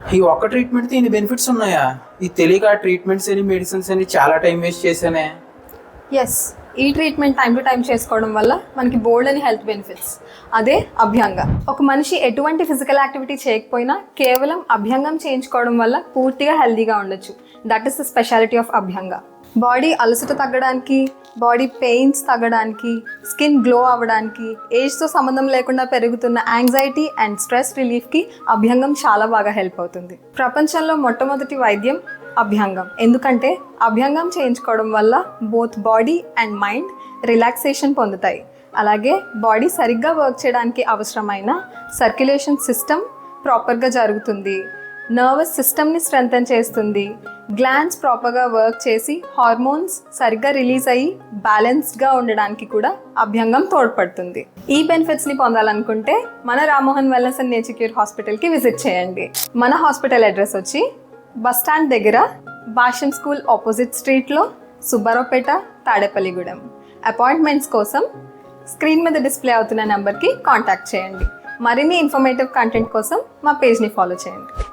ఈ ఒక్క ట్రీట్మెంట్తో ఇన్ని బెనిఫిట్స్ ఉన్నాయా? ఈ తెలియక ఆ ట్రీట్మెంట్స్ అని మెడిసిన్స్ అని చాలా టైం వేస్ట్ చేశానే. ఎస్ ఈ ట్రీట్మెంట్ టైం టు టైం చేసుకోవడం వల్ల మనకి బోల్డ్ అని హెల్త్ బెనిఫిట్స్ అదే అభ్యంగం. ఒక మనిషి ఎటువంటి ఫిజికల్ యాక్టివిటీ చేయకపోయినా కేవలం అభ్యంగం చేయించుకోవడం వల్ల పూర్తిగా హెల్తీగా ఉండొచ్చు. That is the speciality of abhyanga. Body అలసట తగ్గడానికి బాడీ పెయిన్స్ తగ్గడానికి స్కిన్ గ్లో అవ్వడానికి ఏజ్తో సంబంధం లేకుండా పెరుగుతున్న యాంగ్జైటీ అండ్ స్ట్రెస్ రిలీఫ్కి అభ్యంగం చాలా బాగా హెల్ప్ అవుతుంది. ప్రపంచంలో మొట్టమొదటి వైద్యం అభ్యంగం. ఎందుకంటే అభ్యంగం చేయించుకోవడం వల్ల both body and mind relaxation పొందుతాయి. అలాగే బాడీ సరిగ్గా వర్క్ చేయడానికి అవసరమైన సర్క్యులేషన్ సిస్టమ్ ప్రాపర్గా జరుగుతుంది. నర్వస్ సిస్టమ్ని స్ట్రెంగ్తన్ చేస్తుంది. గ్లాన్స్ ప్రాపర్గా వర్క్ చేసి హార్మోన్స్ సరిగ్గా రిలీజ్ అయ్యి బ్యాలెన్స్డ్గా ఉండడానికి కూడా అభ్యంగం తోడ్పడుతుంది. ఈ బెనిఫిట్స్ని పొందాలనుకుంటే మన రామ్మోహన్ వెల్నెస్ అండ్ నేచిక్యూర్ హాస్పిటల్కి విజిట్ చేయండి. మన హాస్పిటల్ అడ్రస్ వచ్చి బస్ స్టాండ్ దగ్గర భాషన్ స్కూల్ ఆపోజిట్ స్ట్రీట్లో సుబ్బారావుపేట తాడేపల్లిగూడెం. అపాయింట్మెంట్స్ కోసం స్క్రీన్ మీద డిస్ప్లే అవుతున్న నెంబర్కి కాంటాక్ట్ చేయండి. మరిన్ని ఇన్ఫర్మేటివ్ కంటెంట్ కోసం మా పేజ్ని ఫాలో చేయండి.